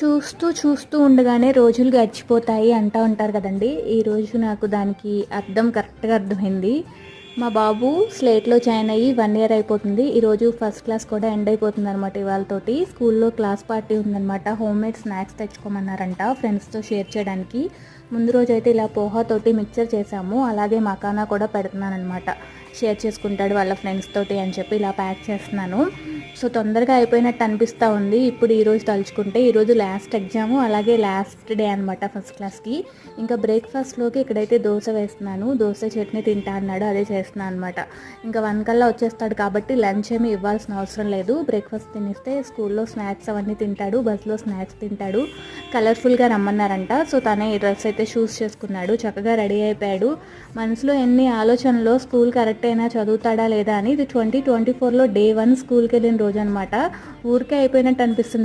చూస్తూ చూస్తూ ఉండగానే రోజులు గడిచిపోతాయి అంటూ ఉంటారు కదండి. ఈరోజు నాకు దానికి అర్థం కరెక్ట్గా అర్థమైంది. మా బాబు స్లేట్లో జాయిన్ అయ్యి వన్ ఇయర్ అయిపోతుంది. ఈరోజు ఫస్ట్ క్లాస్ కూడా ఎండ్ అయిపోతుంది అనమాట ఇవాళతోటి స్కూల్లో క్లాస్ పార్టీ ఉందన్నమాట. హోమ్ మేడ్ స్నాక్స్ తెచ్చుకోమన్నారంట ఫ్రెండ్స్తో షేర్ చేయడానికి. ముందు రోజు అయితే ఇలా పోహాతోటి మిక్చర్ చేసాము అలాగే మకానా కూడా పెడుతున్నాను అనమాట షేర్ చేసుకుంటాడు వాళ్ళ ఫ్రెండ్స్ తోటి అని చెప్పి ఇలా ప్యాక్ చేస్తున్నాను. సో తొందరగా అయిపోయినట్టు అనిపిస్తూ ఉంది. ఇప్పుడు ఈరోజు తలుచుకుంటే ఈరోజు లాస్ట్ ఎగ్జాము అలాగే లాస్ట్ డే అనమాట ఫస్ట్ క్లాస్కి ఇంకా బ్రేక్ఫాస్ట్లోకి ఇక్కడైతే దోశ వేస్తున్నాను. దోశ చట్నీ తింటా అన్నాడు అదే చేస్తున్నాను అనమాట ఇంకా వన్ కల్లా వచ్చేస్తాడు కాబట్టి లంచ్ ఏమి ఇవ్వాల్సిన అవసరం లేదు. బ్రేక్ఫాస్ట్ తినిస్తే స్కూల్లో స్నాక్స్ అవన్నీ తింటాడు బస్లో స్నాక్స్ తింటాడు. కలర్ఫుల్గా రమ్మన్నారంట. సో తనే ఈ డ్రెస్ అయితే షూస్ చేసుకున్నాడు. చక్కగా రెడీ అయిపోయాడు. మనసులో ఎన్ని ఆలోచనలో స్కూల్ కరెక్ట్ అయినా చదువుతాడా లేదా అని ఇది ట్వంటీ ట్వంటీ ఫోర్లో డే వన్ స్కూల్కి వెళ్ళిన రోజు అనమాట ఊరికే అయిపోయినట్టు అనిపిస్తుంది